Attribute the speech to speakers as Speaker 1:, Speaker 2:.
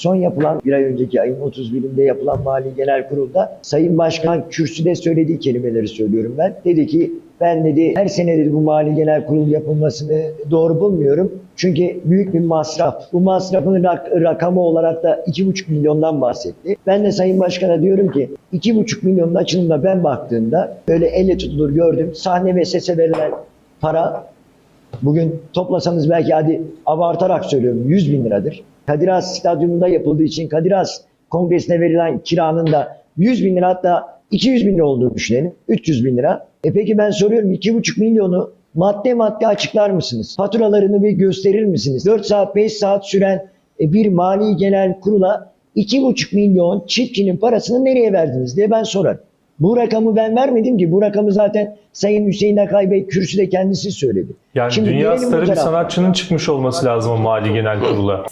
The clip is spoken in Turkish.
Speaker 1: son yapılan bir ay önceki ayın 31'inde yapılan Mali Genel Kurul'da Sayın Başkan kürsüde söylediği kelimeleri söylüyorum ben. Dedi ki ben dedi her senedir bu Mali Genel Kurul yapılmasını doğru bulmuyorum. Çünkü büyük bir masraf. Bu masrafın rak- rakamı olarak da 2,5 milyondan bahsetti. Ben de Sayın Başkan'a diyorum ki 2,5 milyonun açılımına ben baktığımda böyle elle tutulur gördüm. Sahne ve sese verilen para bugün toplasanız belki hadi abartarak söylüyorum 100 bin liradır. Kadir Has Stadyumunda yapıldığı için Kadir Has Kongresi'ne verilen kiranın da 100 bin lira hatta 200 bin lira olduğunu düşünelim. 300 bin lira. E peki ben soruyorum 2,5 milyonu madde madde açıklar mısınız? Faturalarını bir gösterir misiniz? 4 saat 5 saat süren e, bir mali genel kurula 2,5 milyon çiftçinin parasını nereye verdiniz diye ben sorarım. Bu rakamı ben vermedim ki. Bu rakamı zaten Sayın Hüseyin Akay Bey kürsüde kendisi söyledi.
Speaker 2: Yani
Speaker 1: Şimdi
Speaker 2: dünya starı bir sanatçının çıkmış olması lazım o mali genel kurula.